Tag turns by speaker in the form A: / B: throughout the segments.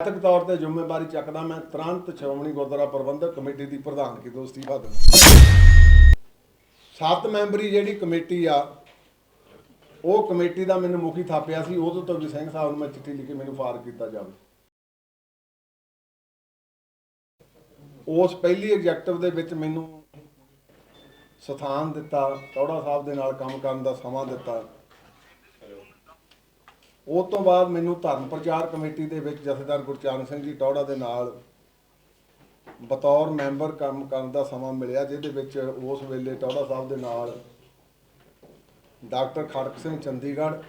A: ਨੈਤਿਕ ਤੌਰ ਤੇ ਜ਼ਿੰਮੇਵਾਰੀ ਚੱਕਦਾ ਮੈਂ, ਤੁਰੰਤ ਸ਼੍ਰੋਮਣੀ ਗੁਰਦੁਆਰਾ ਪ੍ਰਬੰਧਕ ਕਮੇਟੀ ਦੀ ਪ੍ਰਧਾਨਗੀ ਤੋਂ ਅਸਤੀਫਾ ਦਿੰਦਾ। ਸੱਤ ਮੈਂਬਰੀ ਜਿਹੜੀ ਕਮੇਟੀ ਆ, ਉਹ ਕਮੇਟੀ ਦਾ ਮੈਨੂੰ ਮੁਖੀ ਥਾਪਿਆ ਸੀ ਉਦੋਂ ਤੋਂ ਵੀ ਸਿੰਘ ਸਾਹਿਬ ਨੂੰ ਮੈਂ ਚਿੱਠੀ ਲਿਖੀ, ਮੈਨੂੰ ਫਾਰ ਕੀਤਾ ਜਾਵੇ। ਉਸ ਪਹਿਲੀ ਐਗਜ਼ੈਕਟਿਵ ਦੇ ਵਿੱਚ ਮੈਨੂੰ ਸਥਾਨ ਦਿੱਤਾ ਟੌੜਾ ਸਾਹਿਬ ਦੇ ਨਾਲ ਕੰਮ ਕਰਨ ਦਾ ਸਮਾਂ ਦਿੱਤਾ। ਉਹ ਤੋਂ ਬਾਅਦ ਮੈਨੂੰ ਧਰਮ ਪ੍ਰਚਾਰ ਕਮੇਟੀ ਦੇ ਵਿੱਚ ਜਥੇਦਾਰ ਗੁਰਚਰਨ ਸਿੰਘ ਜੀ ਟੌੜਾ ਦੇ ਨਾਲ ਬਤੌਰ ਮੈਂਬਰ ਕੰਮ ਕਰਨ ਦਾ ਸਮਾਂ ਮਿਲਿਆ, ਜਿਹਦੇ ਵਿੱਚ ਉਸ ਵੇਲੇ ਟੌੜਾ ਸਾਹਿਬ ਦੇ ਨਾਲ ਡਾਕਟਰ ਖੜਕ ਸਿੰਘ ਚੰਡੀਗੜ੍ਹ,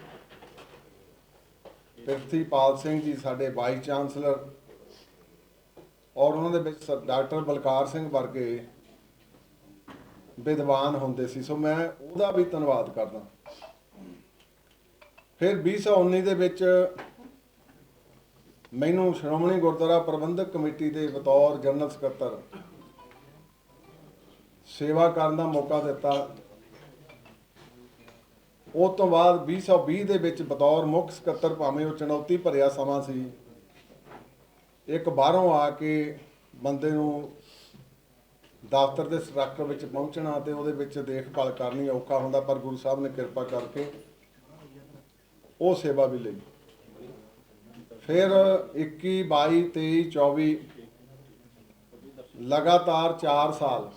A: ਪ੍ਰਿਥੀਪਾਲ ਸਿੰਘ ਜੀ ਸਾਡੇ ਵਾਈਸ ਚਾਂਸਲਰ ਔਰ ਉਹਨਾਂ ਦੇ ਵਿੱਚ ਡਾਕਟਰ ਬਲਕਾਰ ਸਿੰਘ ਵਰਗੇ ਵਿਦਵਾਨ ਹੁੰਦੇ ਸੀ। ਸੋ ਮੈਂ ਉਹਦਾ ਵੀ ਧੰਨਵਾਦ ਕਰਦਾ। ਫਿਰ 2019 ਦੇ ਵਿੱਚ ਮੈਨੂੰ ਸ਼੍ਰੋਮਣੀ ਗੁਰਦੁਆਰਾ ਪ੍ਰਬੰਧਕ ਕਮੇਟੀ ਦੇ ਬਤੌਰ ਜਨਰਲ ਸਕੱਤਰ ਸੇਵਾ ਕਰਨ ਦਾ ਮੌਕਾ ਦਿੱਤਾ। ਉਸ ਤੋਂ ਬਾਅਦ 2020 ਦੇ ਵਿੱਚ ਬਤੌਰ ਮੁੱਖ ਸਕੱਤਰ ਭਾਵੇਂ ਉਹ ਚੁਣੌਤੀ ਭਰਿਆ ਸਮਾਂ ਸੀ। ਇੱਕ ਬਾਹਰੋਂ ਆ ਕੇ ਬੰਦੇ ਨੂੰ ਦਫ਼ਤਰ ਦੇ ਸਟਰਕਚਰ ਵਿੱਚ ਪਹੁੰਚਣਾ ਤੇ ਉਹਦੇ ਵਿੱਚ ਦੇਖਭਾਲ ਕਰਨੀ ਔਖਾ ਹੁੰਦਾ, ਪਰ ਗੁਰੂ ਸਾਹਿਬ ਨੇ ਕਿਰਪਾ ਕਰਕੇ ਉਹ ਸੇਵਾ ਵੀ ਲਈ। ਫਿਰ 21 22 23 24 ਲਗਾਤਾਰ 4 ਸਾਲ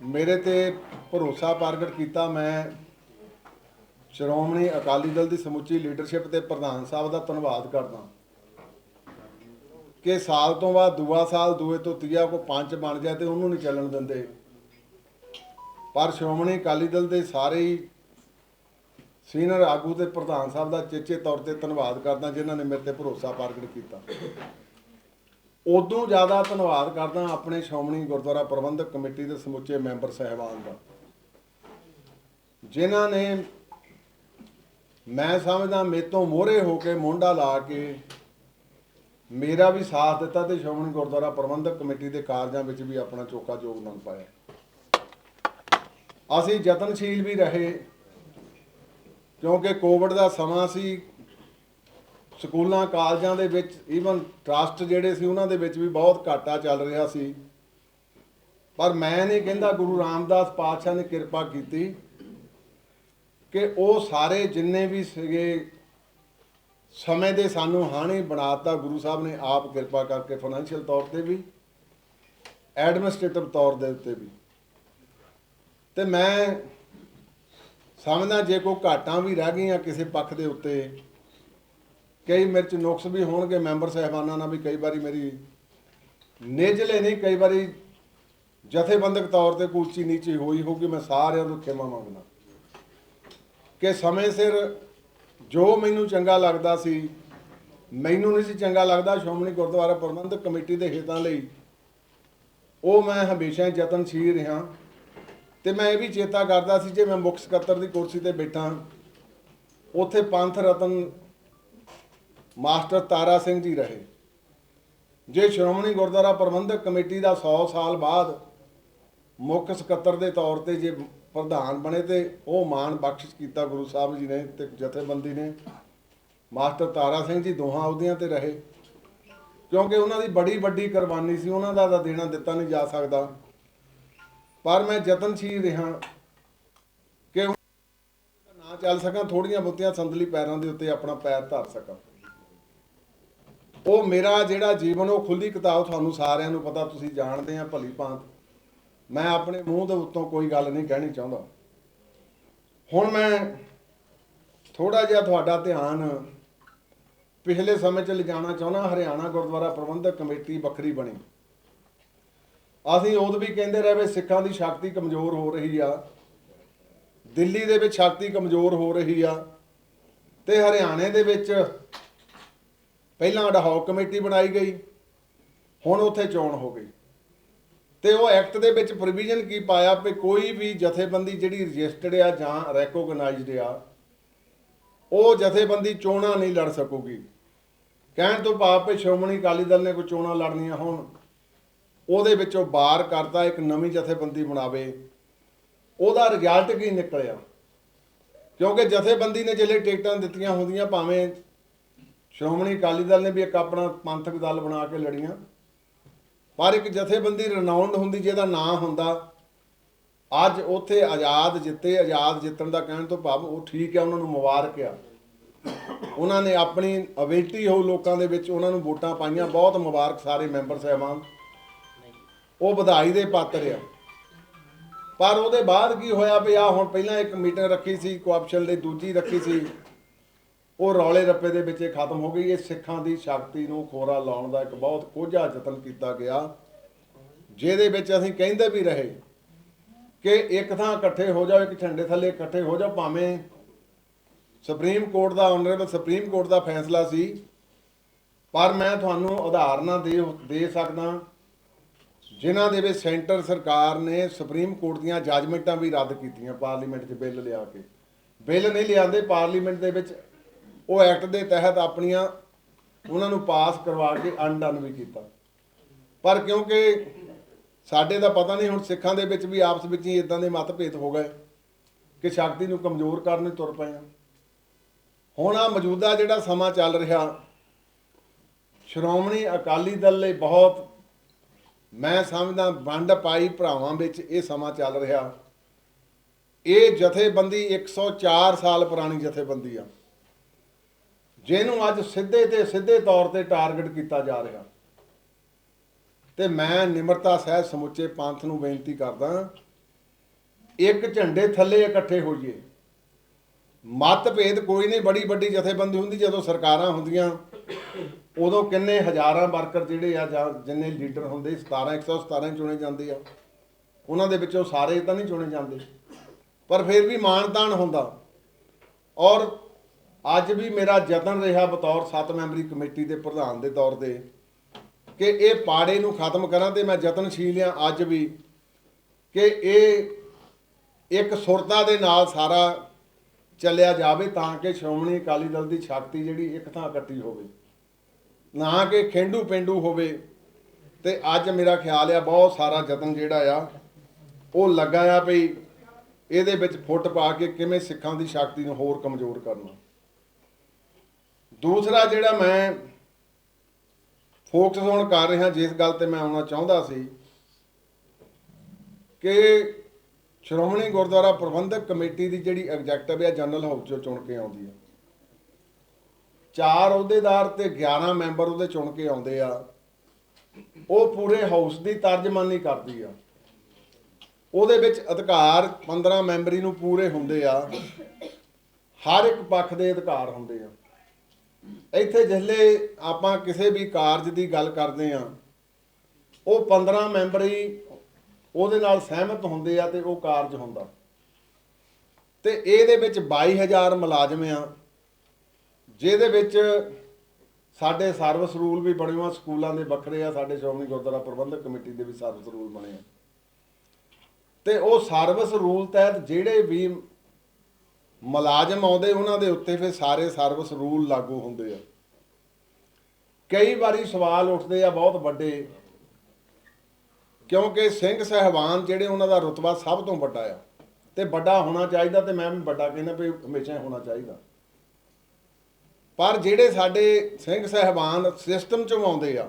A: ਮੇਰੇ ਤੇ ਭਰੋਸਾ ਪ੍ਰਗਟ ਕੀਤਾ ਮੈਂ। ਸ਼੍ਰੋਮਣੀ ਅਕਾਲੀ ਦਲ ਦੀ ਸਮੁੱਚੀ ਲੀਡਰਸ਼ਿਪ ਤੇ ਪ੍ਰਧਾਨ ਸਾਹਿਬ ਦਾ ਧੰਨਵਾਦ ਕਰਦਾ ਕਿ ਸਾਲ ਤੋਂ ਬਾਅਦ ਦੂਆ ਸਾਲ ਦੂਏ ਤੋਂ ਤੀਆ ਕੋ ਪੰਜ ਬਣ ਜਾਏ ਤੇ ਉਹਨੂੰ ਨਹੀਂ ਚੱਲਣ ਦਿੰਦੇ। ਪਰ ਸ਼੍ਰੋਮਣੀ ਅਕਾਲੀ ਦਲ ਦੇ ਸਾਰੇ ਸੀਨੀਅਰ ਆਗੂ ਤੇ ਪ੍ਰਧਾਨ ਸਾਹਿਬ ਦਾ ਚੇਚੇ ਤੌਰ ਤੇ ਧੰਨਵਾਦ ਕਰਦਾ, ਜਿਨ੍ਹਾਂ ਨੇ ਮੇਰੇ ਤੇ ਭਰੋਸਾ ਪ੍ਰਗਟ ਕੀਤਾ। ਉਦੋਂ ਜ਼ਿਆਦਾ ਧੰਨਵਾਦ ਕਰਦਾ ਆਪਣੇ ਸ਼੍ਰੋਮਣੀ ਗੁਰਦੁਆਰਾ ਪ੍ਰਬੰਧਕ ਕਮੇਟੀ ਦੇ ਸਮੁੱਚੇ ਮੈਂਬਰ ਸਹਿਬਾਨ ਦਾ। ਜਿਨ੍ਹਾਂ ਨੇ ਮੈਂ ਸਮਝਦਾ ਮੇਰੇ ਤੋਂ ਮੋਹਰੇ ਹੋ ਕੇ ਮੋਢਾ ਲਾ ਕੇ ਮੇਰਾ ਵੀ ਸਾਥ ਦਿੱਤਾ ਤੇ ਸ਼੍ਰੋਮਣੀ ਗੁਰਦੁਆਰਾ ਪ੍ਰਬੰਧਕ ਕਮੇਟੀ ਦੇ ਕਾਰਜਾਂ ਵਿੱਚ ਵੀ ਆਪਣਾ ਚੋਕਾ ਯੋਗਦਾਨ ਪਾਇਆ। ਅਸੀਂ ਯਤਨਸ਼ੀਲ ਵੀ ਰਹੇ। ਕਿਉਂਕਿ ਕੋਵਿਡ ਦਾ ਸਮਾਂ ਸੀ, ਸਕੂਲਾਂ, ਕਾਲਜਾਂ ਦੇ ਵਿੱਚ ਈਵਨ ਟਰਸਟ ਜਿਹੜੇ ਸੀ ਉਹਨਾਂ ਦੇ ਵਿੱਚ ਵੀ ਬਹੁਤ ਘਾਟਾ ਚੱਲ ਰਿਹਾ ਸੀ। ਪਰ ਮੈਂ ਨਹੀਂ ਕਹਿੰਦਾ ਗੁਰੂ ਰਾਮਦਾਸ ਪਾਤਸ਼ਾਹ ਨੇ ਕਿਰਪਾ ਕੀਤੀ ਕਿ ਉਹ ਸਾਰੇ ਜਿੰਨੇ ਵੀ ਸੀਗੇ, ਸਮੇਂ ਦੇ ਸਾਨੂੰ ਹਾਣੀ ਬਣਾਤਾ, ਗੁਰੂ ਸਾਹਿਬ ਨੇ ਆਪ ਕਿਰਪਾ ਕਰਕੇ ਫਾਈਨੈਂਸ਼ੀਅਲ ਤੌਰ ਤੇ ਵੀ ਐਡਮਿਨਿਸਟ੍ਰੇਟਿਵ ਤੌਰ ਦੇ ਉੱਤੇ ਵੀ। ਤੇ ਮੈਂ ਸਮਝਦਾ ਜੇ ਕੋਈ ਘਾਟਾਂ ਵੀ ਰਹਿ ਗਈਆਂ ਕਿਸੇ ਪੱਖ ਦੇ ਉੱਤੇ, ਕਈ ਮੇਰੇ 'ਚ ਨੁਕਸ ਵੀ ਹੋਣਗੇ ਮੈਂਬਰ ਸਹਿਬਾਨਾਂ ਨਾਲ ਵੀ ਕਈ ਵਾਰੀ ਮੇਰੀ ਨੇਜਲੇ ਨਹੀਂ, ਕਈ ਵਾਰੀ ਜਥੇਬੰਦਕ ਤੌਰ ਤੇ ਕੋਈ ਉੱਚੀ ਨੀਚੀ ਹੋਈ ਹੋਊਗੀ, ਮੈਂ ਸਾਰਿਆਂ ਨੂੰ ਖਿਮਾ ਮੰਗਦਾ। ਕਿ ਸਮੇਂ ਸਿਰ ਜੋ ਮੈਨੂੰ ਚੰਗਾ ਲੱਗਦਾ ਸੀ, ਮੈਨੂੰ ਨਹੀਂ ਸੀ ਚੰਗਾ ਲੱਗਦਾ, ਸ਼੍ਰੋਮਣੀ ਗੁਰਦੁਆਰਾ ਪ੍ਰਬੰਧਕ ਕਮੇਟੀ ਦੇ ਹਿੱਤਾਂ ਲਈ, ਉਹ ਮੈਂ ਹਮੇਸ਼ਾ ਯਤਨਸ਼ੀਲ ਰਿਹਾ। ਤੇ ਮੈਂ ਇਹ ਵੀ ਚੇਤਾ ਕਰਦਾ ਸੀ ਜੇ ਮੈਂ ਮੁੱਖ ਸਕੱਤਰ ਦੀ ਕੁਰਸੀ ਤੇ ਬੈਠਾ, ਉੱਥੇ ਪੰਥ ਰਤਨ ਮਾਸਟਰ ਤਾਰਾ ਸਿੰਘ ਜੀ ਰਹੇ। ਜੇ ਸ਼੍ਰੋਮਣੀ ਗੁਰਦੁਆਰਾ ਪ੍ਰਬੰਧਕ ਕਮੇਟੀ ਦਾ 100 ਸਾਲ ਬਾਅਦ ਮੁੱਖ ਸਕੱਤਰ ਦੇ ਤੌਰ ਤੇ ਜੇ ਪ੍ਰਧਾਨ ਬਣੇ ਤੇ ਉਹ ਮਾਣ ਬਖਸ਼ਿਸ਼ ਕੀਤਾ ਗੁਰੂ ਸਾਹਿਬ ਜੀ ਨੇ ਤੇ ਜਥੇਬੰਦੀ ਨੇ। ਮਾਸਟਰ ਤਾਰਾ ਸਿੰਘ ਜੀ ਦੋਹਾਂ ਅਹੁਦਿਆਂ ਤੇ ਰਹੇ। ਕਿਉਂਕਿ ਉਹਨਾਂ ਦੀ ਬੜੀ ਵੱਡੀ ਕੁਰਬਾਨੀ ਸੀ, ਉਹਨਾਂ ਦਾ ਤਾਂ ਦੇਣਾ ਦਿੱਤਾ ਨਹੀਂ ਜਾ ਸਕਦਾ। ਪਰ ਮੈਂ ਯਤਨਸ਼ੀਲ ਰਿਹਾ ਕਿ ਨਾ ਚੱਲ ਸਕਾਂ ਥੋੜੀਆਂ ਬਹੁਤੀਆਂ ਸੰਦਲੀ ਪੈਰਾਂ ਦੇ ਉੱਤੇ ਆਪਣਾ ਪੈਰ ਧਰ ਸਕਾਂ। ਉਹ ਮੇਰਾ ਜਿਹੜਾ ਜੀਵਨ, ਉਹ ਖੁੱਲੀ ਕਿਤਾਬ ਤੁਹਾਨੂੰ ਸਾਰਿਆਂ ਨੂੰ ਪਤਾ, ਤੁਸੀਂ ਜਾਣਦੇ ਆ ਭਲੀ ਭਾਂਤ। ਮੈਂ ਆਪਣੇ ਮੂੰਹ ਦੇ ਉੱਤੋਂ ਕੋਈ ਗੱਲ ਨਹੀਂ ਕਹਿਣੀ ਚਾਹੁੰਦਾ। ਹੁਣ ਮੈਂ ਥੋੜਾ ਜਿਹਾ ਤੁਹਾਡਾ ਧਿਆਨ ਪਿਛਲੇ ਸਮੇਂ 'ਚ ਲਿਜਾਣਾ ਚਾਹੁੰਦਾ, ਹਰਿਆਣਾ ਗੁਰਦੁਆਰਾ ਪ੍ਰਬੰਧਕ ਕਮੇਟੀ ਵੱਖਰੀ ਬਣੀ। ਅਸੀਂ ਉਦੋਂ ਵੀ ਕਹਿੰਦੇ ਰਹੇ ਵੀ ਸਿੱਖਾਂ ਦੀ ਸ਼ਕਤੀ ਕਮਜ਼ੋਰ ਹੋ ਰਹੀ ਆ। ਦਿੱਲੀ ਦੇ ਵਿੱਚ ਸ਼ਕਤੀ ਕਮਜ਼ੋਰ ਹੋ ਰਹੀ ਆ ਤੇ ਹਰਿਆਣੇ ਦੇ ਵਿੱਚ ਪਹਿਲਾਂ ਅਡਹੌਕ ਕਮੇਟੀ ਬਣਾਈ ਗਈ, ਹੁਣ ਉੱਥੇ ਚੋਣ ਹੋ ਗਈ। ਤੇ ਉਹ ਐਕਟ ਦੇ ਵਿੱਚ ਪ੍ਰੋਵੀਜ਼ਨ ਕੀ ਪਾਇਆ ਕਿ ਕੋਈ ਵੀ ਜਥੇਬੰਦੀ ਜਿਹੜੀ ਰਜਿਸਟਰਡ ਆ ਜਾਂ ਰੈਕੋਗਨਾਈਜ਼ਡ ਆ, ਉਹ ਜਥੇਬੰਦੀ ਚੋਣਾਂ ਨਹੀਂ ਲੜ ਸਕੂਗੀ। ਕਹਿਣ ਤੋਂ ਭਾਵ ਕਿ ਸ਼੍ਰੋਮਣੀ ਅਕਾਲੀ ਦਲ ਨੇ ਕੋਈ ਚੋਣਾਂ ਲੜਨੀਆਂ ਹੋਣ ਉਹਦੇ ਵਿੱਚੋਂ ਬਾਹਰ ਕਰਦਾ ਇੱਕ ਨਵੀਂ ਜਥੇਬੰਦੀ ਬਣਾਵੇ। ਉਹਦਾ ਰਿਜ਼ਲਟ ਕੀ ਨਿਕਲਿਆ? ਕਿਉਂਕਿ ਜਥੇਬੰਦੀ ਨੇ ਜਿਹੜੇ ਟਿਕਟਾਂ ਦਿੱਤੀਆਂ ਹੁੰਦੀਆਂ, ਭਾਵੇਂ ਸ਼੍ਰੋਮਣੀ ਅਕਾਲੀ ਦਲ ਨੇ ਵੀ ਇੱਕ ਆਪਣਾ ਪੰਥਕ ਦਲ ਬਣਾ ਕੇ ਲੜੀਆਂ, ਪਰ ਇੱਕ ਜਥੇਬੰਦੀ ਰਨਾਉਂਡ ਹੁੰਦੀ, ਜਿਹਦਾ ਨਾਂ ਹੁੰਦਾ, ਅੱਜ ਉੱਥੇ ਆਜ਼ਾਦ ਜਿੱਤੇ, ਆਜ਼ਾਦ ਜਿੱਤਣ ਦਾ ਕਹਿਣ ਤੋਂ ਭਾਵ ਉਹ ਠੀਕ ਹੈ, ਉਹਨਾਂ ਨੂੰ ਮੁਬਾਰਕ ਆ। ਉਹਨਾਂ ਨੇ ਆਪਣੀ ਅਵੇਟੀ ਹੋ ਲੋਕਾਂ ਦੇ ਵਿੱਚ ਉਹਨਾਂ ਨੂੰ ਵੋਟਾਂ ਪਾਈਆਂ, ਬਹੁਤ ਮੁਬਾਰਕ ਸਾਰੇ ਮੈਂਬਰ ਸਾਹਿਬਾਨ। ਉਹ ਵਧਾਈ ਦੇ ਪਾਤਰ ਆ। ਪਰ ਉਹਦੇ ਬਾਅਦ ਕੀ ਹੋਇਆ ਵੀ ਆ ਹੁਣ ਪਹਿਲਾਂ ਇੱਕ ਮੀਟਿੰਗ ਰੱਖੀ ਸੀ ਕੋਆਪਸ਼ਨ ਲਈ ਦੂਜੀ ਰੱਖੀ ਸੀ। ਉਹ ਰੌਲੇ ਰੱਪੇ ਦੇ ਵਿੱਚ ਇਹ ਖਤਮ ਹੋ ਗਈ। ਇਹ ਸਿੱਖਾਂ ਦੀ ਸ਼ਕਤੀ ਨੂੰ ਖੋਰਾ ਲਾਉਣ ਦਾ ਇੱਕ ਬਹੁਤ ਕੋਝਾ ਯਤਨ ਕੀਤਾ ਗਿਆ। ਜਿਹਦੇ ਵਿੱਚ ਅਸੀਂ ਕਹਿੰਦੇ ਵੀ ਰਹੇ ਕਿ ਇੱਕ ਥਾਂ ਇਕੱਠੇ ਹੋ ਜਾਓ, ਇੱਕ ਝੰਡੇ ਥੱਲੇ ਇਕੱਠੇ ਹੋ ਜਾਓ, ਭਾਵੇਂ ਸੁਪਰੀਮ ਕੋਰਟ ਦਾ ਆਨਰੇਬਲ ਸੁਪਰੀਮ ਕੋਰਟ ਦਾ ਫੈਸਲਾ ਸੀ। ਪਰ ਮੈਂ ਤੁਹਾਨੂੰ ਉਦਾਹਰਨਾਂ ਦੇ ਦੇ ਸਕਦਾ। ਜਿਨ੍ਹਾਂ ਦੇ ਵਿੱਚ ਸੈਂਟਰ ਸਰਕਾਰ ਨੇ ਸੁਪਰੀਮ ਕੋਰਟ ਦੀਆਂ ਜੱਜਮੈਂਟਾਂ ਵੀ ਰੱਦ ਕੀਤੀਆਂ ਪਾਰਲੀਮੈਂਟ 'ਚ ਬਿੱਲ ਲਿਆ ਕੇ। ਬਿੱਲ ਨਹੀਂ ਲਿਆਂਦੇ, ਪਾਰਲੀਮੈਂਟ ਦੇ ਵਿੱਚ ਉਹ ਐਕਟ ਦੇ ਤਹਿਤ ਆਪਣੀਆਂ ਉਹਨਾਂ ਨੂੰ ਪਾਸ ਕਰਵਾ ਕੇ ਅਨਡਨ ਵੀ ਕੀਤਾ। ਪਰ ਕਿਉਂਕਿ ਸਾਡੇ ਦਾ ਪਤਾ ਨਹੀਂ ਹੁਣ ਸਿੱਖਾਂ ਦੇ ਵਿੱਚ ਵੀ ਆਪਸ ਵਿੱਚ ਹੀ ਇਦਾਂ ਦੇ ਮਤਭੇਦ ਹੋ ਗਏ ਕਿ ਸ਼ਕਤੀ ਨੂੰ ਕਮਜ਼ੋਰ ਕਰਨ ਨੂੰ ਤੁਰ ਪਏ ਆ। ਹੁਣ ਆ ਮੌਜੂਦਾ ਜਿਹੜਾ ਸਮਾਂ ਚੱਲ ਰਿਹਾ, ਸ਼੍ਰੋਮਣੀ ਅਕਾਲੀ ਦਲ ਲਈ ਬਹੁਤ ਮੈਂ ਸਮਝਦਾ ਵੰਡ ਪਾਈ ਭਰਾਵਾਂ ਵਿੱਚ ਇਹ ਸਮਾਂ ਚੱਲ ਰਿਹਾ। ਇਹ ਜਥੇਬੰਦੀ 104 ਸਾਲ ਪੁਰਾਣੀ ਜਥੇਬੰਦੀ ਆ। ਜਿਹਨੂੰ ਅੱਜ ਸਿੱਧੇ ਤੇ ਸਿੱਧੇ ਤੌਰ ਤੇ ਟਾਰਗੇਟ ਕੀਤਾ ਜਾ ਰਿਹਾ। ਤੇ ਮੈਂ ਨਿਮਰਤਾ ਸਹਿਤ ਸਮੁੱਚੇ ਪੰਥ ਨੂੰ ਬੇਨਤੀ ਕਰਦਾ ਇੱਕ ਝੰਡੇ ਥੱਲੇ ਇਕੱਠੇ ਹੋਈਏ। ਮਤਭੇਦ ਕੋਈ ਨਹੀਂ, ਬੜੀ ਵੱਡੀ ਜਥੇਬੰਦੀ ਹੁੰਦੀ, ਜਦੋਂ ਸਰਕਾਰਾਂ ਹੁੰਦੀਆਂ ਉਦੋਂ ਕਿੰਨੇ ਹਜ਼ਾਰਾਂ ਵਰਕਰ ਜਿਹੜੇ ਆ ਜਾਂ ਜਿੰਨੇ ਲੀਡਰ ਹੁੰਦੇ 17 117 ਚੁਣੇ ਜਾਂਦੇ ਆ। ਉਹਨਾਂ ਦੇ ਵਿੱਚੋਂ ਸਾਰੇ ਤਾਂ ਨਹੀਂ ਚੁਣੇ ਜਾਂਦੇ। ਪਰ ਫਿਰ ਵੀ ਮਾਨਤਾਨ ਹੁੰਦਾ। ਔਰ ਅੱਜ ਵੀ ਮੇਰਾ ਯਤਨ ਰਿਹਾ ਬਤੌਰ 7 ਮੈਂਬਰੀ ਕਮੇਟੀ ਦੇ ਪ੍ਰਧਾਨ ਦੇ ਤੌਰ ਤੇ ਕਿ ਇਹ ਪਾੜੇ ਨੂੰ ਖਤਮ ਕਰਾਂ ਤੇ ਮੈਂ ਯਤਨਸ਼ੀਲ ਆ ਅੱਜ ਵੀ ਕਿ ਇਹ ਇੱਕ ਸੁਰਤਾ ਦੇ ਨਾਲ ਸਾਰਾ ਚੱਲਿਆ ਜਾਵੇ ਤਾਂ ਕਿ ਸ਼੍ਰੋਮਣੀ ਅਕਾਲੀ ਦਲ ਦੀ ਸ਼ਕਤੀ ਜਿਹੜੀ ਇੱਕ ਥਾਂ ਇਕੱਠੀ ਹੋਵੇ। ਨਾ ਕਿ ਖੇਂਡੂ ਪਿੰਡੂ ਹੋਵੇ, ਤੇ ਅੱਜ ਮੇਰਾ ਖਿਆਲ ਆ ਬਹੁਤ ਸਾਰਾ ਯਤਨ ਜਿਹੜਾ ਆ, ਉਹ ਲੱਗਾ ਆ ਵੀ ਇਹਦੇ ਵਿੱਚ ਫੁੱਟ ਪਾ ਕੇ ਕਿਵੇਂ ਸਿੱਖਾਂ ਦੀ ਸ਼ਕਤੀ ਨੂੰ ਹੋਰ ਕਮਜ਼ੋਰ ਕਰਨਾ। ਦੂਸਰਾ ਜਿਹੜਾ ਮੈਂ ਫੋਕਸ ਹੁਣ ਕਰ ਰਿਹਾ, ਜਿਸ ਗੱਲ ਤੇ ਮੈਂ ਆਉਣਾ ਚਾਹੁੰਦਾ ਸੀ, ਕਿ ਸ਼੍ਰੋਮਣੀ ਗੁਰਦੁਆਰਾ ਪ੍ਰਬੰਧਕ ਕਮੇਟੀ ਦੀ ਜਿਹੜੀ ਐਗਜ਼ੈਕਟਿਵ ਹੈ ਜਨਰਲ ਹਾਊਸ ਚੋਂ ਚੁਣ ਕੇ ਆਉਂਦੀ ਹੈ ਚਾਰ ਅਹੁਦੇਦਾਰ ਤੇ 11 ਮੈਂਬਰ ਉਹਦੇ ਚੁਣ ਕੇ ਆਉਂਦੇ ਆ। ਉਹ ਪੂਰੇ ਹਾਊਸ ਦੀ ਤਰਜਮਾਨੀ ਕਰਦੀ ਆ। ਉਹਦੇ ਵਿੱਚ ਅਧਿਕਾਰ 15 ਮੈਂਬਰੀ ਨੂੰ ਪੂਰੇ ਹੁੰਦੇ ਆ। ਹਰ ਇੱਕ ਪੱਖ ਦੇ ਅਧਿਕਾਰ ਹੁੰਦੇ ਆ। ਇੱਥੇ ਜਿਹਲੇ ਆਪਾਂ ਕਿਸੇ ਵੀ ਕਾਰਜ ਦੀ ਗੱਲ ਕਰਦੇ ਆ, ਉਹ 15 ਮੈਂਬਰੀ ਉਹਦੇ ਨਾਲ ਸਹਿਮਤ ਹੁੰਦੇ ਆ ਤੇ ਉਹ ਕਾਰਜ ਹੁੰਦਾ। ਤੇ ਇਹਦੇ ਵਿੱਚ 22000 ਮੁਲਾਜ਼ਮ ਆ। ਜਿਹਦੇ ਵਿੱਚ ਸਾਡੇ ਸਰਵਿਸ ਰੂਲ ਵੀ ਬਣੇ ਹੋਏ ਸਕੂਲਾਂ ਦੇ ਵੱਖਰੇ ਆ, ਸਾਡੇ ਸ਼੍ਰੋਮਣੀ ਗੁਰਦੁਆਰਾ ਪ੍ਰਬੰਧਕ ਕਮੇਟੀ ਦੇ ਵੀ ਸਰਵਿਸ ਰੂਲ ਬਣੇ ਆ। ਤੇ ਉਹ ਸਰਵਿਸ ਰੂਲ ਤਹਿਤ ਜਿਹੜੇ ਵੀ ਮੁਲਾਜ਼ਮ ਆਉਂਦੇ, ਉਹਨਾਂ ਦੇ ਉੱਤੇ ਫਿਰ ਸਾਰੇ ਸਰਵਿਸ ਰੂਲ ਲਾਗੂ ਹੁੰਦੇ ਆ। ਕਈ ਵਾਰੀ ਸਵਾਲ ਉੱਠਦੇ ਆ ਬਹੁਤ ਵੱਡੇ, ਕਿਉਂਕਿ ਸਿੰਘ ਸਹਿਬਾਨ ਜਿਹੜੇ ਉਹਨਾਂ ਦਾ ਰੁਤਬਾ ਸਭ ਤੋਂ ਵੱਡਾ ਆ। ਤੇ ਵੱਡਾ ਹੋਣਾ ਚਾਹੀਦਾ ਤੇ ਮੈਂ ਵੀ ਵੱਡਾ ਕਹਿੰਦਾ ਵੀ ਹਮੇਸ਼ਾ ਹੀ ਹੋਣਾ ਚਾਹੀਦਾ। ਪਰ ਜਿਹੜੇ ਸਾਡੇ ਸਿੰਘ ਸਹਿਬਾਨ ਸਿਸਟਮ 'ਚੋਂ ਆਉਂਦੇ ਆ,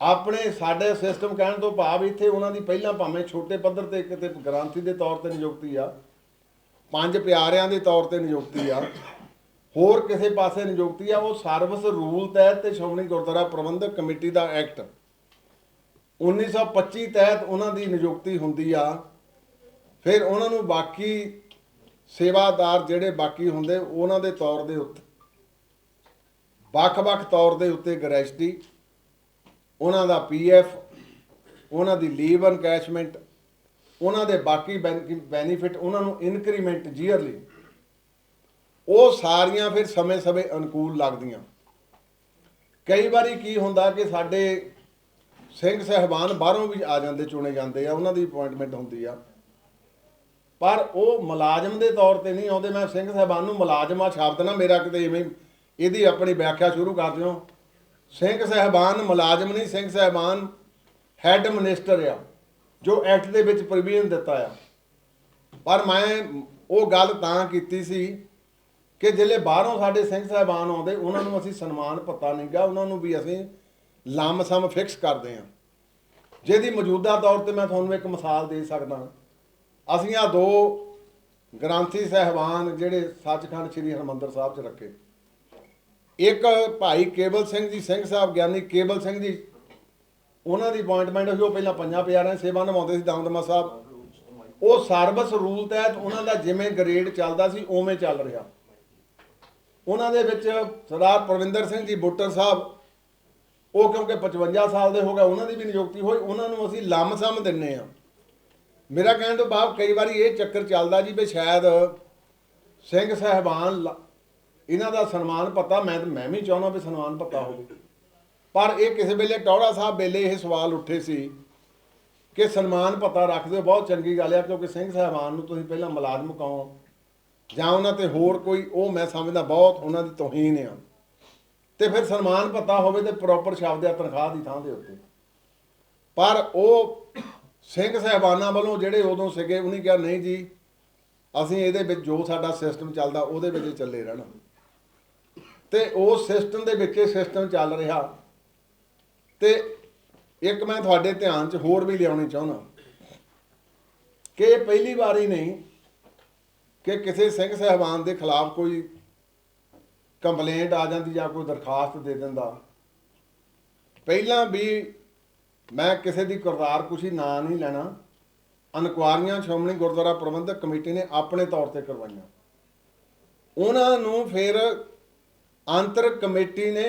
A: ਆਪਣੇ ਸਾਡੇ ਸਿਸਟਮ ਕਹਿਣ ਤੋਂ ਭਾਵ ਇੱਥੇ ਉਹਨਾਂ ਦੀ ਪਹਿਲਾਂ ਭਾਵੇਂ ਛੋਟੇ ਪੱਧਰ ਤੇ ਕਿਤੇ ਗ੍ਰਾਂਥੀ ਦੇ ਤੌਰ ਤੇ ਨਿਯੁਕਤੀ ਆ, ਪੰਜ ਪਿਆਰਿਆਂ ਦੇ ਤੌਰ ਤੇ ਨਿਯੁਕਤੀ ਆ, ਹੋਰ ਕਿਸੇ ਪਾਸੇ ਨਿਯੁਕਤੀ ਆ, ਉਹ ਸਰਵਿਸ ਰੂਲ ਤਹਿਤ ਤੇ ਸ਼੍ਰੋਮਣੀ ਗੁਰਦੁਆਰਾ ਪ੍ਰਬੰਧਕ ਕਮੇਟੀ ਦਾ ਐਕਟ 1925 ਤਹਿਤ ਉਹਨਾਂ ਦੀ ਨਿਯੁਕਤੀ ਹੁੰਦੀ ਆ, ਫਿਰ ਉਹਨਾਂ ਨੂੰ ਬਾਕੀ ਸੇਵਾਦਾਰ ਜਿਹੜੇ ਬਾਕੀ ਹੁੰਦੇ, ਉਹਨਾਂ ਦੇ ਤੌਰ ਦੇ ਉੱਤੇ, ਵੱਖ-ਵੱਖ ਤੌਰ ਦੇ ਉੱਤੇ ਗ੍ਰੈਜੂਟੀ ਉਹਨਾਂ ਦਾ ਪੀਐਫ, ਉਹਨਾਂ ਦੀ ਲੀਵ ਐਨਕੈਸ਼ਮੈਂਟ ਉਹਨਾਂ ਦੇ ਬਾਕੀ ਬੈਨੀਫਿਟ, ਉਹਨਾਂ ਨੂੰ ਇਨਕਰੀਮੈਂਟ ਜੀਅਰਲੀ, ਉਹ ਸਾਰੀਆਂ ਫਿਰ ਸਮੇਂ-ਸਮੇਂ ਅਨੁਕੂਲ ਲੱਗਦੀਆਂ। ਕਈ ਵਾਰੀ ਕੀ ਹੁੰਦਾ ਕਿ ਸਾਡੇ ਸਿੰਘ ਸਹਿਬਾਨ ਬਾਹਰੋਂ ਵੀ ਆ ਜਾਂਦੇ, ਚੁਣੇ ਜਾਂਦੇ ਆ, ਉਹਨਾਂ ਦੀ ਅਪਾਇੰਟਮੈਂਟ ਹੁੰਦੀ ਆ। ਪਰ ਉਹ ਮੁਲਾਜ਼ਮ ਦੇ ਤੌਰ ਤੇ ਨਹੀਂ ਆਉਂਦੇ ਮੈਂ ਸਿੰਘ ਸਾਹਿਬਾਨ ਨੂੰ ਮੁਲਾਜ਼ਮ ਆ, ਸ਼ਬਦ ਨਾ ਮੇਰਾ ਕਿਤੇ ਇਵੇਂ ਇਹਦੀ ਆਪਣੀ ਵਿਆਖਿਆ ਸ਼ੁਰੂ ਕਰ ਦਿਓ। ਸਿੰਘ ਸਾਹਿਬਾਨ ਮੁਲਾਜ਼ਮ ਨਹੀਂ, ਸਿੰਘ ਸਾਹਿਬਾਨ ਹੈੱਡ ਮਿਨਿਸਟਰ ਆ, ਜੋ ਐਕਟ ਦੇ ਵਿੱਚ ਪ੍ਰੋਵੀਜ਼ਨ ਦਿੱਤਾ ਆ। ਪਰ ਮੈਂ ਉਹ ਗੱਲ ਤਾਂ ਕੀਤੀ ਸੀ ਕਿ ਜਿਹੜੇ ਬਾਹਰੋਂ ਸਾਡੇ ਸਿੰਘ ਸਾਹਿਬਾਨ ਆਉਂਦੇ, ਉਹਨਾਂ ਨੂੰ ਅਸੀਂ ਸਨਮਾਨ ਪਤਾ ਨਹੀਂਗਾ ਉਹਨਾਂ ਨੂੰ ਵੀ ਅਸੀਂ ਲੰਮਸਮ ਫਿਕਸ ਕਰਦੇ ਹਾਂ ਜਿਹਦੀ ਮੌਜੂਦਾ ਤੌਰ ਤੇ ਮੈਂ ਤੁਹਾਨੂੰ ਇੱਕ ਮਿਸਾਲ ਦੇ ਸਕਦਾ। ਅਸੀਂ ਆ ਦੋ ਗ੍ਰੰਥੀ ਸਹਿਬਾਨ ਜਿਹੜੇ ਸੱਚਖੰਡ ਸ੍ਰੀ ਹਰਿਮੰਦਰ ਸਾਹਿਬ 'ਚ ਰੱਖੇ। ਇੱਕ ਭਾਈ ਕੇਬਲ ਸਿੰਘ ਜੀ, ਸਿੰਘ ਸਾਹਿਬ ਗਿਆਨੀ ਕੇਬਲ ਸਿੰਘ ਜੀ, ਉਹਨਾਂ ਦੀ ਅਪਾਇੰਟਮੈਂਟ ਹੋਈ ਉਹ ਪਹਿਲਾਂ ਪੰਜਾਂ ਪਿਆਰਿਆਂ ਸੇਵਾ ਨਿਭਾਉਂਦੇ ਸੀ, ਦਮਦਮਾ ਸਾਹਿਬ। ਉਹ ਸਰਵਿਸ ਰੂਲ ਤਹਿਤ ਉਹਨਾਂ ਦਾ ਜਿਵੇਂ ਗ੍ਰੇਡ ਚੱਲਦਾ ਸੀ, ਉਵੇਂ ਚੱਲ ਰਿਹਾ। ਉਹਨਾਂ ਦੇ ਵਿੱਚ ਸਰਦਾਰ ਪ੍ਰਵਿੰਦਰ ਸਿੰਘ ਜੀ ਬੁੱਟਰ ਸਾਹਿਬ, ਉਹ ਕਿਉਂਕਿ 55 ਸਾਲ ਦੇ ਹੋ ਗਏ, ਉਹਨਾਂ ਦੀ ਵੀ ਨਿਯੁਕਤੀ ਹੋਈ, ਉਹਨਾਂ ਨੂੰ ਅਸੀਂ ਲੰਮਸਮ ਦਿੰਨੇ ਆ। ਮੇਰਾ ਕਹਿਣ ਤੋਂ ਬਾਅਦ ਕਈ ਵਾਰੀ ਇਹ ਚੱਕਰ ਚੱਲਦਾ ਜੀ ਵੀ ਸ਼ਾਇਦ ਸਿੰਘ ਸਹਿਬਾਨ ਲ- ਇਹਨਾਂ ਦਾ ਸਨਮਾਨ ਪਤਾ, ਮੈਂ ਮੈਂ ਵੀ ਚਾਹੁੰਦਾ ਵੀ ਸਨਮਾਨ ਪਤਾ ਹੋਵੇ। ਪਰ ਇਹ ਕਿਸੇ ਵੇਲੇ ਟੌੜਾ ਸਾਹਿਬ ਵੇਲੇ ਇਹ ਸਵਾਲ ਉੱਠੇ ਸੀ ਕਿ ਸਨਮਾਨ ਪਤਾ ਰੱਖਦੇ ਹੋ, ਬਹੁਤ ਚੰਗੀ ਗੱਲ ਆ, ਕਿਉਂਕਿ ਸਿੰਘ ਸਾਹਿਬਾਨ ਨੂੰ ਤੁਸੀਂ ਪਹਿਲਾਂ ਮੁਲਾਜ਼ਮ ਕਹੋ, ਜਾਂ ਉਹਨਾਂ ਤੇ ਹੋਰ ਕੋਈ, ਉਹ ਮੈਂ ਸਮਝਦਾ ਬਹੁਤ ਉਹਨਾਂ ਦੀ ਤੋਹੀਨ ਆ। ਤੇ ਫਿਰ ਸਨਮਾਨ ਪਤਾ ਹੋਵੇ ਤੇ ਪ੍ਰੋਪਰ ਸ਼ਬਦ ਆ ਤਨਖਾਹ ਦੀ ਥਾਂ ਦੇ ਉੱਤੇ। ਪਰ ਉਹ ਸਿੰਘ ਸਹਿਬਾਨਾਂ ਵੱਲੋਂ ਜਿਹੜੇ ਉਦੋਂ ਸੀਗੇ, ਉਹਨੇ ਕਿਹਾ, ਨਹੀਂ ਜੀ, ਅਸੀਂ ਇਹਦੇ ਵਿੱਚ ਜੋ ਸਾਡਾ ਸਿਸਟਮ ਚੱਲਦਾ, ਉਹਦੇ ਵਿੱਚ ਚੱਲੇ ਰਹਿਣਾ। ਤੇ ਉਸ ਸਿਸਟਮ ਦੇ ਵਿੱਚ ਇਹ ਸਿਸਟਮ ਚੱਲ ਰਿਹਾ। ਤੇ ਇੱਕ ਮੈਂ ਤੁਹਾਡੇ ਧਿਆਨ 'ਚ ਹੋਰ ਵੀ ਲਿਆਉਣੀ ਚਾਹੁੰਦਾ ਕਿ ਇਹ ਪਹਿਲੀ ਵਾਰੀ ਨਹੀਂ ਕਿ ਕਿਸੇ ਸਿੰਘ ਸਹਿਬਾਨ ਦੇ ਖਿਲਾਫ ਕੋਈ ਕੰਪਲੇਂਟ ਆ ਜਾਂਦੀ ਜਾਂ ਕੋਈ ਦਰਖਾਸਤ ਦੇ ਦਿੰਦਾ। ਪਹਿਲਾਂ ਵੀ ਮੈਂ ਕਿਸੇ ਦੀ ਕਰਤਾਰ ਕੁਸ਼ੀ ਨਾਂ ਨਹੀਂ ਲੈਣਾ। ਇਨਕੁਆਰੀਆਂ ਸ਼੍ਰੋਮਣੀ ਗੁਰਦੁਆਰਾ ਪ੍ਰਬੰਧਕ ਕਮੇਟੀ ਨੇ ਆਪਣੇ ਤੌਰ ਤੇ ਕਰਵਾਈਆਂ। ਉਹਨਾਂ ਨੂੰ ਫਿਰ ਅੰਤਰ ਕਮੇਟੀ ਨੇ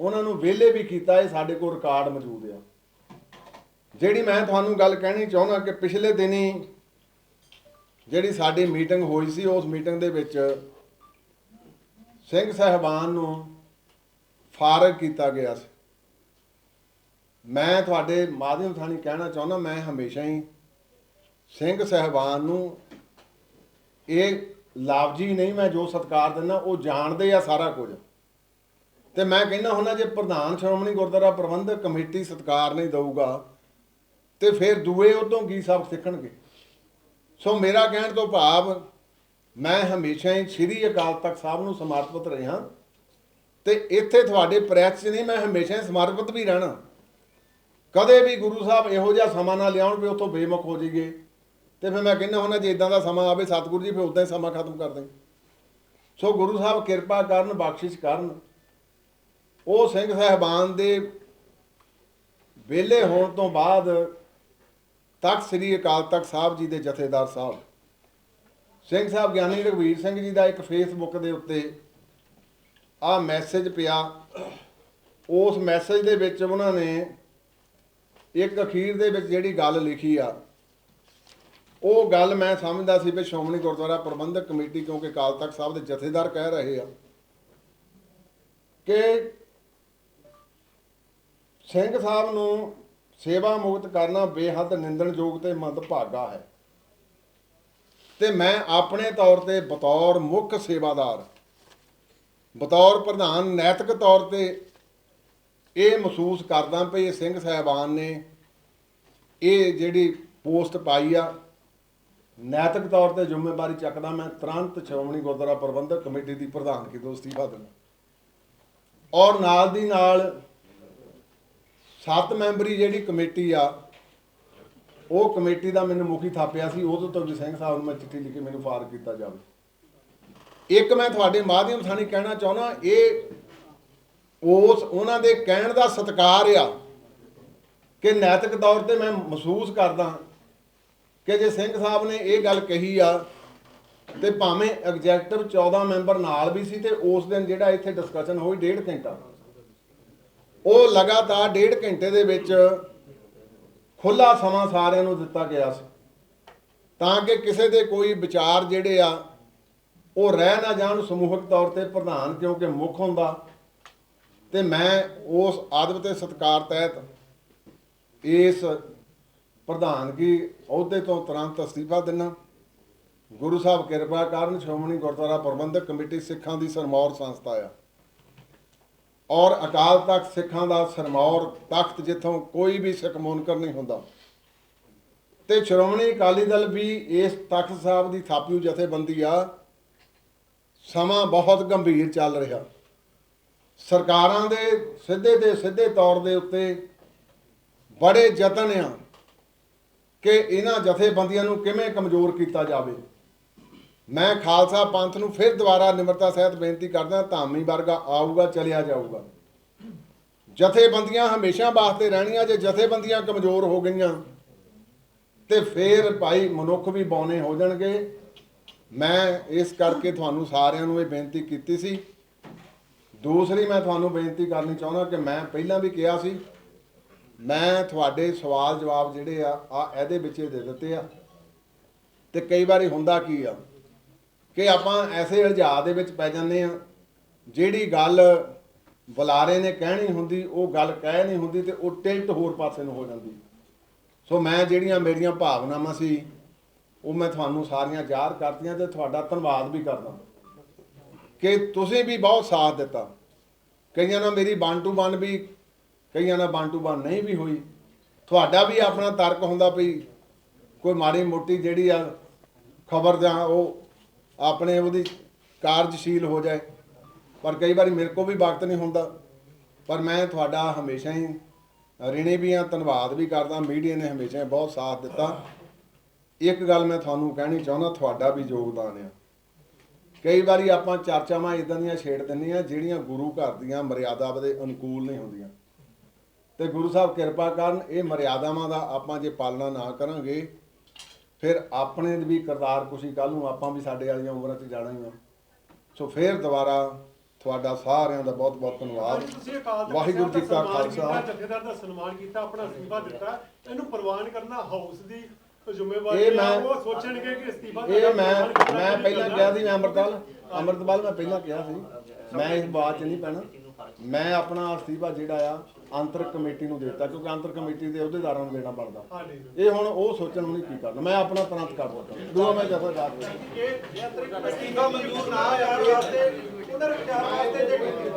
A: ਉਹਨਾਂ ਨੂੰ ਵਿਹਲੇ ਵੀ ਕੀਤਾ, ਇਹ ਸਾਡੇ ਕੋਲ ਰਿਕਾਰਡ ਮੌਜੂਦ ਆ। ਜਿਹੜੀ ਮੈਂ ਤੁਹਾਨੂੰ ਗੱਲ ਕਹਿਣੀ ਚਾਹੁੰਦਾ ਕਿ ਪਿਛਲੇ ਦਿਨੀ ਜਿਹੜੀ ਸਾਡੀ ਮੀਟਿੰਗ ਹੋਈ ਸੀ, ਉਸ ਮੀਟਿੰਗ ਦੇ ਵਿੱਚ ਸਿੰਘ ਸਹਿਬਾਨ ਨੂੰ ਫਾਰਗ ਕੀਤਾ ਗਿਆ ਸੀ। ਮੈਂ ਤੁਹਾਡੇ ਮਾਧਿਅਮ ਥਾਣੀ ਕਹਿਣਾ ਚਾਹੁੰਦਾ, ਮੈਂ ਹਮੇਸ਼ਾ ਹੀ ਸਿੰਘ ਸਹਿਬਾਨ ਨੂੰ ਇਹ ਲਾਭਜੀ ਨਹੀਂ ਮੈਂ ਜੋ ਸਤਕਾਰ ਦਿੰਦਾ, ਉਹ ਜਾਣਦੇ ਆ ਸਾਰਾ ਕੁਝ। ਤੇ ਮੈਂ ਕਹਿੰਦਾ ਹੁੰਦਾ, ਜੇ ਪ੍ਰਧਾਨ ਸ਼੍ਰੋਮਣੀ ਗੁਰਦੁਆਰਾ ਪ੍ਰਬੰਧਕ ਕਮੇਟੀ ਸਤਕਾਰ ਨਹੀਂ ਦਊਗਾ, ਤੇ ਫਿਰ ਦੂਏ ਉਦੋਂ ਕੀ ਸਭ ਸਿੱਖਣਗੇ? ਸੋ ਮੇਰਾ ਕਹਿਣ ਤੋਂ ਭਾਵ, ਮੈਂ ਹਮੇਸ਼ਾ ਹੀ ਸ੍ਰੀ ਅਕਾਲ ਤਖਤ ਸਾਹਿਬ ਨੂੰ ਸਮਰਪਿਤ ਰਿਹਾ, ਤੇ ਇੱਥੇ ਤੁਹਾਡੇ ਪ੍ਰੈਸ 'ਚ ਨਹੀਂ, ਮੈਂ ਹਮੇਸ਼ਾ ਹੀ ਸਮਰਪਿਤ ਵੀ ਰਹਿਣਾ। ਕਦੇ ਵੀ ਗੁਰੂ ਸਾਹਿਬ ਇਹੋ ਜਿਹਾ ਸਮਾਂ ਨਾ ਲਿਆਉਣ ਵੀ ਉੱਥੋਂ ਬੇਮੁਖ ਹੋ ਜਾਈਏ। ਤੇ ਫਿਰ ਮੈਂ ਕਹਿੰਦਾ ਹੁੰਦਾ, ਜੇ ਇਦਾਂ ਦਾ ਸਮਾਂ ਆਵੇ ਸਤਿਗੁਰੂ ਜੀ, ਫਿਰ ਉਦਾਂ ਹੀ ਸਮਾਂ ਖਤਮ ਕਰ ਦੇ ਸੋ ਗੁਰੂ ਸਾਹਿਬ ਕਿਰਪਾ ਕਰਨ, ਬਖਸ਼ਿਸ਼ ਕਰਨ। ਉਹ ਸਿੰਘ ਸਹਿਬਾਨ ਦੇ ਵਿਹਲੇ ਹੋਣ ਤੋਂ ਬਾਅਦ ਤਖਤ ਸ੍ਰੀ ਅਕਾਲ ਤਖਤ ਸਾਹਿਬ ਜੀ ਦੇ ਜਥੇਦਾਰ ਸਾਹਿਬ। ਸਿੰਘ ਸਾਹਿਬ ਗਿਆਨੀ ਰਘਵੀਰ ਸਿੰਘ ਜੀ ਦਾ ਇੱਕ ਫੇਸਬੁੱਕ ਦੇ ਉੱਤੇ ਆ ਮੈਸੇਜ ਪਿਆ। ਉਸ ਮੈਸੇਜ ਦੇ ਵਿੱਚ ਉਹਨਾਂ ਨੇ ਇੱਕ ਅਖੀਰ ਦੇ ਵਿੱਚ ਜਿਹੜੀ ਗੱਲ ਲਿਖੀ ਆ, ਉਹ ਗੱਲ ਮੈਂ ਸਮਝਦਾ ਸੀ ਵੀ ਸ਼੍ਰੋਮਣੀ ਗੁਰਦੁਆਰਾ ਪ੍ਰਬੰਧਕ ਕਮੇਟੀ, ਕਿਉਂਕਿ ਅਕਾਲ ਤਖਤ ਸਾਹਿਬ ਦੇ ਜਥੇਦਾਰ ਕਹਿ ਰਹੇ ਆ ਕਿ ਸਿੰਘ ਸਾਹਿਬ ਨੂੰ ਸੇਵਾ ਮੁਕਤ ਕਰਨਾ ਬੇਹੱਦ ਨਿੰਦਣਯੋਗ ਤੇ ਮੰਦਭਾਗਾ ਹੈ। ਤੇ ਮੈਂ ਆਪਣੇ ਤੌਰ ਤੇ ਬਤੌਰ ਮੁੱਖ ਸੇਵਾਦਾਰ, ਬਤੌਰ ਪ੍ਰਧਾਨ, ਨੈਤਿਕ ਤੌਰ ਤੇ ਇਹ ਮਹਿਸੂਸ ਕਰਦਾ ਵੀ ਇਹ ਸਿੰਘ ਸਾਹਿਬਾਨ ਨੇ ਇਹ ਜਿਹੜੀ ਪੋਸਟ ਪਾਈ ਆ, ਨੈਤਿਕ ਤੌਰ ਤੇ ਜ਼ਿੰਮੇਵਾਰੀ ਚੱਕਦਾ ਮੈਂ ਤੁਰੰਤ ਸ਼੍ਰੋਮਣੀ ਗੁਰਦੁਆਰਾ ਪ੍ਰਬੰਧਕ ਕਮੇਟੀ ਦੀ ਪ੍ਰਧਾਨਗੀ ਤੋਂ ਅਸਤੀਫਾ ਦਿੰਦਾ ਔਰ ਨਾਲ ਦੀ ਨਾਲ ਸੱਤ ਮੈਂਬਰੀ ਜਿਹੜੀ ਕਮੇਟੀ ਆ, ਉਹ ਕਮੇਟੀ ਦਾ ਮੈਨੂੰ ਮੁਖੀ ਥਾਪਿਆ ਸੀ ਉਦੋਂ ਤੋਂ ਵੀ ਸਿੰਘ ਸਾਹਿਬ ਨੂੰ ਮੈਂ ਚਿੱਠੀ ਲਿਖ ਕੇ ਮੈਨੂੰ ਫਾਰ ਕੀਤਾ ਜਾਵੇ। ਇੱਕ ਮੈਂ ਤੁਹਾਡੇ ਮਾਧਿਅਮ ਥਾਣੀ ਕਹਿਣਾ ਚਾਹੁੰਦਾ, ਇਹ ਉਸ ਉਹਨਾਂ ਦੇ ਕਹਿਣ ਦਾ ਸਤਿਕਾਰ ਆ ਕਿ ਨੈਤਿਕ ਤੌਰ ਤੇ ਮੈਂ ਮਹਿਸੂਸ ਕਰਦਾ ਕਿ ਜੇ ਸਿੰਘ ਸਾਹਿਬ ਨੇ ਇਹ ਗੱਲ ਕਹੀ ਆ ਤੇ ਭਾਵੇਂ ਐਗਜ਼ੈਕਟਿਵ 14 ਮੈਂਬਰ ਨਾਲ ਵੀ ਸੀ ਤੇ ਉਸ ਦਿਨ ਜਿਹੜਾ ਇੱਥੇ ਡਿਸਕਸ਼ਨ ਹੋਈ ਡੇਢ ਘੰਟਾ, ਉਹ ਲਗਾਤਾਰ ਡੇਢ ਘੰਟੇ ਦੇ ਵਿੱਚ ਖੁੱਲਾ ਸਮਾਂ ਸਾਰਿਆਂ ਨੂੰ ਦਿੱਤਾ ਗਿਆ ਸੀ। ਤਾਂ ਕਿ ਕਿਸੇ ਦੇ ਕੋਈ ਵਿਚਾਰ ਜਿਹੜੇ ਆ, ਉਹ ਰਹਿ ਨਾ ਜਾਣ ਸਮੂਹਕ ਤੌਰ ਤੇ ਪ੍ਰਧਾਨ ਕਿਉਂਕਿ ਮੁੱਖ ਹੁੰਦਾ। ਤੇ ਮੈਂ ਉਸ ਆਦਬ ਤੇ ਸਤਕਾਰ ਤਹਿਤ ਇਸ ਪ੍ਰਧਾਨਗੀ ਅਹੁਦੇ ਤੋਂ ਤੁਰੰਤ ਅਸਤੀਫਾ ਦਿੰਨਾ ਗੁਰੂ ਸਾਹਿਬ ਕਿਰਪਾ ਕਰਨ ਸ਼੍ਰੋਮਣੀ ਗੁਰਦੁਆਰਾ ਪ੍ਰਬੰਧਕ ਕਮੇਟੀ ਸਿੱਖਾਂ ਦੀ ਸਰਮੌਰ ਸੰਸਥਾ ਆ। ਔਰ ਅਕਾਲ ਤਖਤ ਸਿੱਖਾਂ ਦਾ ਸਰਮੌਰ ਤਖਤ ਜਿੱਥੋਂ ਕੋਈ ਵੀ ਸਿੱਖ ਮੁਨਕਰ ਨਹੀਂ ਹੁੰਦਾ। ਤੇ ਸ਼੍ਰੋਮਣੀ ਅਕਾਲੀ ਦਲ ਵੀ ਇਸ ਤਖਤ ਸਾਹਿਬ ਦੀ ਥਾਪਿਓ ਜਥੇਬੰਦੀ ਆ। ਸਮਾਂ ਬਹੁਤ ਗੰਭੀਰ ਚੱਲ ਰਿਹਾ। ਸਰਕਾਰਾਂ ਦੇ ਸਿੱਧੇ ਤੇ ਸਿੱਧੇ ਤੌਰ ਦੇ ਉੱਤੇ ਬੜੇ ਯਤਨ ਆ ਕਿ ਇਹਨਾਂ ਜਥੇਬੰਦੀਆਂ ਨੂੰ ਕਿਵੇਂ ਕਮਜ਼ੋਰ ਕੀਤਾ ਜਾਵੇ। ਮੈਂ ਖਾਲਸਾ ਪੰਥ ਨੂੰ ਫਿਰ ਦੁਬਾਰਾ ਨਿਮਰਤਾ ਸਹਿਤ ਬੇਨਤੀ ਕਰਦਾ, ਧਾਮੀ ਵਰਗਾ ਆਊਗਾ, ਚਲਿਆ ਜਾਊਗਾ। ਜਥੇਬੰਦੀਆਂ ਹਮੇਸ਼ਾ ਵਾਸਤੇ ਰਹਿਣੀਆਂ, ਜੇ ਜਥੇਬੰਦੀਆਂ ਕਮਜ਼ੋਰ ਹੋ ਗਈਆਂ, ਤੇ ਫੇਰ ਭਾਈ ਮਨੁੱਖ ਵੀ ਬੌਨੇ ਹੋ ਜਾਣਗੇ। ਮੈਂ ਇਸ ਕਰਕੇ ਤੁਹਾਨੂੰ ਸਾਰਿਆਂ ਨੂੰ ਇਹ ਬੇਨਤੀ ਕੀਤੀ ਸੀ ਦੂਸਰੀ ਮੈਂ ਤੁਹਾਨੂੰ ਬੇਨਤੀ ਕਰਨੀ ਚਾਹੁੰਦਾ ਕਿ ਮੈਂ ਪਹਿਲਾਂ ਵੀ ਕਿਹਾ ਸੀ, ਮੈਂ ਤੁਹਾਡੇ ਸਵਾਲ ਜਵਾਬ ਜਿਹੜੇ ਆ ਆ ਇਹਦੇ ਵਿੱਚ ਦੇ ਦਿੱਤੇ ਆ। ਤੇ ਕਈ ਵਾਰੀ ਹੁੰਦਾ ਕੀ ਆ ਕਿ ਆਪਾਂ ਐਸੇ ਇਲਝਾ ਦੇ ਵਿੱਚ ਪੈ ਜਾਂਦੇ ਆ, ਜਿਹੜੀ ਗੱਲ ਬੁਲਾਰੇ ਨੇ ਕਹਿਣੀ ਹੁੰਦੀ, ਉਹ ਗੱਲ ਕਹਿ ਨਹੀਂ ਹੁੰਦੀ ਤੇ ਉਹ ਟਿਲਟ ਹੋਰ ਪਾਸੇ ਨੂੰ ਹੋ ਜਾਂਦੀ। ਸੋ ਮੈਂ ਜਿਹੜੀਆਂ ਮੇਰੀਆਂ ਭਾਵਨਾਵਾਂ ਸੀ, ਉਹ ਮੈਂ ਤੁਹਾਨੂੰ ਸਾਰੀਆਂ ਯਾਦ ਕਰਤੀਆਂ ਤੇ ਤੁਹਾਡਾ ਧੰਨਵਾਦ ਵੀ ਕਰਦਾ। ਕਿ ਤੁਸੀਂ ਵੀ ਬਹੁਤ ਸਾਥ ਦਿੱਤਾ। ਕਈਆਂ ਨਾਲ ਮੇਰੀ ਵਨ ਟੂ ਵਨ ਵੀ, ਕਈਆਂ ਨਾਲ ਵਨ ਟੂ ਵਨ ਨਹੀਂ ਵੀ ਹੋਈ। ਤੁਹਾਡਾ ਵੀ ਆਪਣਾ ਤਰਕ ਹੁੰਦਾ ਵੀ ਕੋਈ ਮਾੜੀ ਮੋਟੀ ਜਿਹੜੀ ਆ ਖਬਰ ਜਾਂ ਉਹ ਆਪਣੇ ਉਹਦੀ ਕਾਰਜਸ਼ੀਲ ਹੋ ਜਾਏ। ਪਰ ਕਈ ਵਾਰੀ ਮੇਰੇ ਕੋਲ ਵੀ ਵਕਤ ਨਹੀਂ ਹੁੰਦਾ। ਪਰ ਮੈਂ ਤੁਹਾਡਾ ਹਮੇਸ਼ਾ ਹੀ ਰਿਣੀ ਵੀ ਆ, ਧੰਨਵਾਦ ਵੀ ਕਰਦਾ। ਮੀਡੀਆ ਨੇ ਹਮੇਸ਼ਾ ਹੀ ਬਹੁਤ ਸਾਥ ਦਿੱਤਾ। ਇੱਕ ਗੱਲ ਮੈਂ ਤੁਹਾਨੂੰ ਕਹਿਣੀ ਚਾਹੁੰਦਾ, ਤੁਹਾਡਾ ਵੀ ਯੋਗਦਾਨ ਆ। ਕਈ ਵਾਰੀ ਆਪਾਂ ਚਰਚਾਵਾਂ ਇਦਾਂ ਦੀਆਂ ਛੇੜ ਦਿੰਦੇ ਆ ਜਿਹੜੀਆਂ ਗੁਰੂ ਘਰ ਦੀਆਂ ਮਰਿਆਦਾ ਦੇ ਅਨੁਕੂਲ ਨਹੀਂ ਹੁੰਦੀਆਂ। ਤੇ ਗੁਰੂ ਸਾਹਿਬ ਕਿਰਪਾ ਕਰਨ ਇਹ ਮਰਿਆਦਾਵਾਂ ਦਾ ਆਪਾਂ ਜੇ ਪਾਲਣਾ ਨਾ ਕਰਾਂਗੇ ਫਿਰ ਆਪਣੇ ਵੀ ਕਰਤਾਰ ਕੁਸ਼ੀ ਕੱਲ ਨੂੰ ਆਪਾਂ ਵੀ ਸਾਡੇ ਵਾਲੀਆਂ ਉਮਰਾਂ 'ਚ ਜਾਣਾ ਹੀ ਆ। ਸੋ ਫਿਰ ਦੁਬਾਰਾ ਤੁਹਾਡਾ ਸਾਰਿਆਂ ਦਾ ਬਹੁਤ ਬਹੁਤ ਧੰਨਵਾਦ। ਵਾਹਿਗੁਰੂ ਜੀ ਕਾ ਖਾਲਸਾ।
B: ਜਥੇਦਾਰ ਦਾ ਸਨਮਾਨ ਕੀਤਾ ਆਪਣਾ ਅਸਤੀਫਾ ਦਿੱਤਾ। ਇਹਨੂੰ ਪ੍ਰਵਾਨ ਕਰਨਾ ਹਾਊਸ ਦੀ ਜ਼ਿੰਮੇਵਾਰੀ
A: ਇਹ ਮੈਂ-
B: ਉਹ ਸੋਚਣਗੇ ਕਿ ਅਸਤੀਫਾ
A: ਇਹ ਮੈਂ ਮੈਂ ਪਹਿਲਾਂ ਕਿਹਾ ਸੀ ਮੈਂ ਅੰਮ੍ਰਿਤਪਾਲ ਅੰਮ੍ਰਿਤਪਾਲ ਮੈਂ ਪਹਿਲਾਂ ਕਿਹਾ ਸੀ ਮੈਂ ਇਸ ਬਾਤ 'ਚ ਨਹੀਂ ਪੈਣਾ। ਮੈਂ ਆਪਣਾ ਅਸਤੀਫਾ ਜਿਹੜਾ ਆ ਅੰਤਰ ਕਮੇਟੀ ਨੂੰ ਦਿੱਤਾ ਕਿਉਂਕਿ ਅੰਤਰ ਕਮੇਟੀ ਦੇ ਅਹੁਦੇਦਾਰਾਂ ਨੂੰ ਦੇਣਾ
B: ਹਾਂਜੀ
A: ਇਹ ਹੁਣ ਉਹ ਸੋਚਣ ਨੂੰ ਨਹੀਂ ਕੀ ਕਰਨਾ। ਮੈਂ ਆਪਣਾ ਤੁਰੰਤ ਕਰ ਦਿੱਤਾ ਦੂਆ ਮੈਂ ਜਥੇਦਾਰ ਨੂੰ
B: ਇਹ ਅਸਤੀਫਾ ਮਨਜ਼ੂਰ ਨਾ ਹੋਇਆ ਵਾਸਤੇ ਉਹਨਾਂ ਵਿਚਾਰ ਵਾਸਤੇ ਜੇ